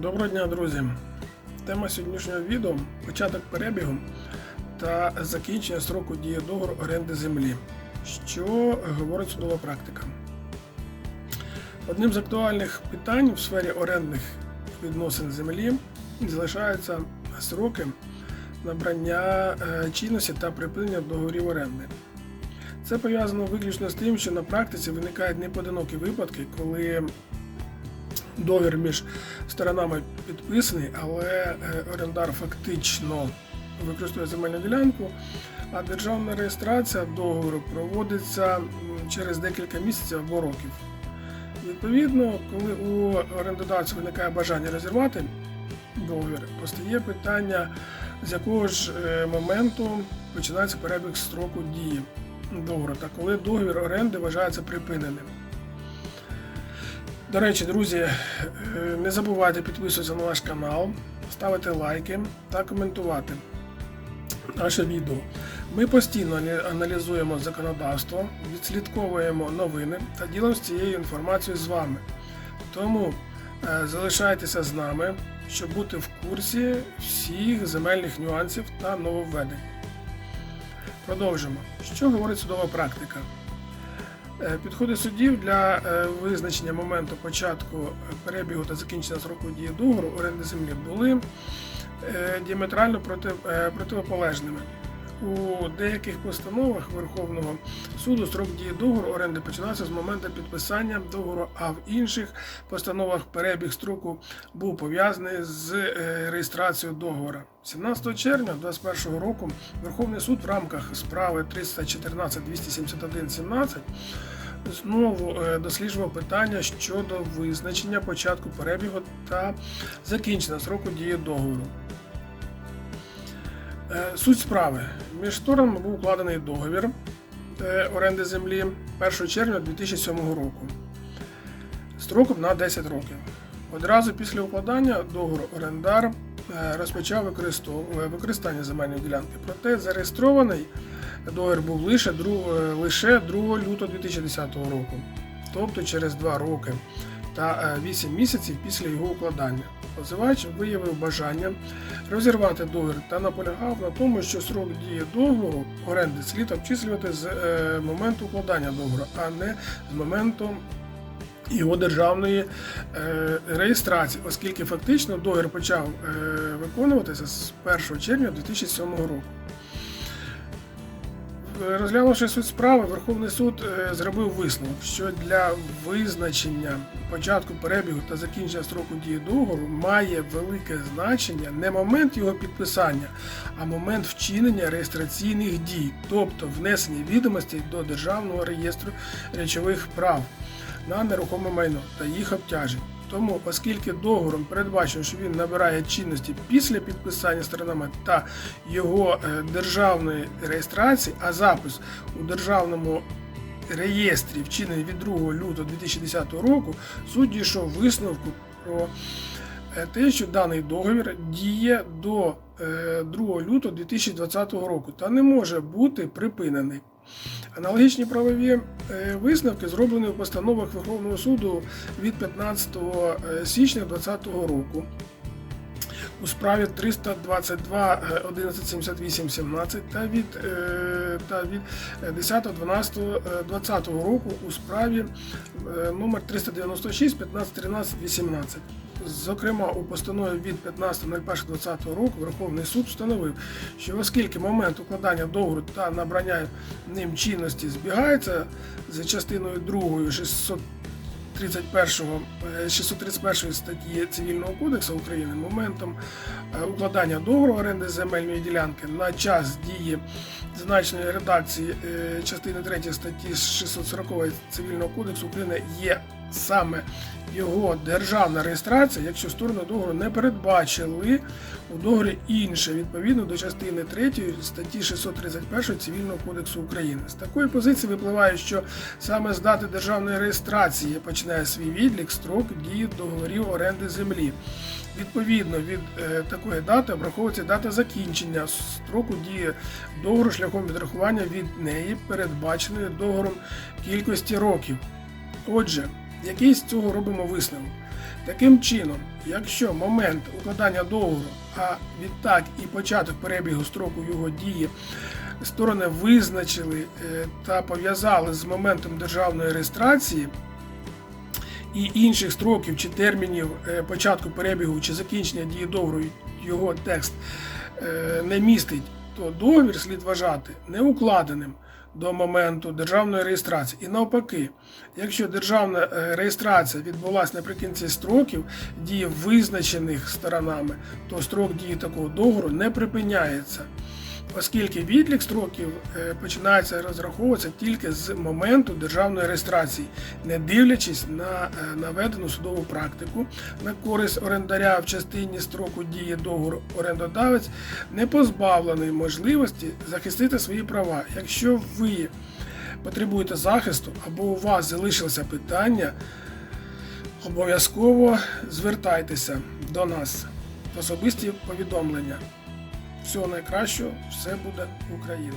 Доброго дня, друзі! Тема сьогоднішнього відео початок перебігу та закінчення строку дії договору оренди землі. Що говорить судова практика? Одним з актуальних питань в сфері орендних відносин землі залишаються сроки набрання е, чинності та припинення договорів оренди. Це пов'язано виключно з тим, що на практиці виникають непоодинокі випадки, коли договір між сторонами підписаний, але е, орендар фактично використовує земельну ділянку, а державна реєстрація договору проводиться через декілька місяців або років. Відповідно, коли у орендодавця виникає бажання розірвати договір, постає питання, з якого ж е, моменту починається перебіг строку дії договору та коли договір оренди вважається припиненим. До речі, друзі, е, не забувайте підписуватися на наш канал, ставити лайки та коментувати наше відео. Ми постійно аналізуємо законодавство, відслідковуємо новини та ділимося цією інформацією з вами. Тому е, залишайтеся з нами, щоб бути в курсі всіх земельних нюансів та нововведень. Продовжимо. Що говорить судова практика? Е, Підходи судів для е, визначення моменту початку перебігу та закінчення сроку дії договору оренди землі були е, діаметрально проти, противополежними. У деяких постановах Верховного суду строк дії договору оренди починався з моменту підписання договору, а в інших постановах перебіг строку був пов'язаний з е, реєстрацією договору. 17 червня 2021 року Верховний суд в рамках справи 314 271 17 знову е, досліджував питання щодо визначення початку перебігу та закінчення строку дії договору. Е, Суть справи. Між сторонами був укладений договір е, оренди землі 1 червня 2007 року строком на 10 років. Одразу після укладання договору орендар е, розпочав використання земельної ділянки. Проте зареєстрований договір був лише 2, лише 2 лютого 2010 року, тобто через 2 роки та 8 місяців після його укладання. Позивач виявив бажання розірвати договір та наполягав на тому, що срок дії договору оренди слід обчислювати з е, моменту укладання договору, а не з моменту його державної е, реєстрації, оскільки фактично договір почав е, виконуватися з 1 червня 2007 року. Розглянувши суть справи, Верховний суд е, зробив висновок, що для визначення початку перебігу та закінчення строку дії договору має велике значення не момент його підписання, а момент вчинення реєстраційних дій, тобто внесення відомостей до Державного реєстру речових прав на нерухоме майно та їх обтяжень. Тому, оскільки договором передбачено, що він набирає чинності після підписання сторонами та його е, державної реєстрації, а запис у державному реєстрі вчинений від 2 лютого 2010 року, суд дійшов висновку про е, те, що даний договір діє до е, 2 лютого 2020 року та не може бути припинений. Аналогічні правові е, висновки зроблені в постановах Верховного суду від 15 січня 2020 року. У справі 322 е, 1178 17 та від, е, та від 10.12.2020 року у справі е, номер 396 15 13 18. Зокрема, у постанові від 15.01.2020 року Верховний суд встановив, що оскільки момент укладання договору та набрання ним чинності збігається за частиною 2 631, е, 631 статті Цивільного кодексу України моментом е, укладання договору оренди земельної ділянки на час дії зазначеної редакції е, частини 3 статті 640 Цивільного кодексу України є саме його державна реєстрація, якщо сторони договору не передбачили у договорі інше відповідно до частини 3 статті 631 Цивільного кодексу України. З такої позиції випливає, що саме з дати державної реєстрації починає свій відлік строк дії договорів оренди землі. Відповідно від е, такої дати обраховується дата закінчення строку дії договору шляхом відрахування від неї, передбаченої договором кількості років. Отже, який з цього робимо висновок? Таким чином, якщо момент укладання договору, а відтак і початок перебігу строку його дії сторони визначили е, та пов'язали з моментом державної реєстрації і інших строків чи термінів е, початку перебігу чи закінчення дії договору його текст е, не містить, то договір слід вважати неукладеним до моменту державної реєстрації. І навпаки, якщо державна е, реєстрація відбулася наприкінці строків дії визначених сторонами, то строк дії такого договору не припиняється. Оскільки відлік строків е, починається розраховуватися тільки з моменту державної реєстрації, не дивлячись на е, наведену судову практику на користь орендаря в частині строку дії договору орендодавець не позбавлений можливості захистити свої права. Якщо ви потребуєте захисту або у вас залишилося питання, обов'язково звертайтеся до нас в особисті повідомлення. Всього найкращого, все буде Україна!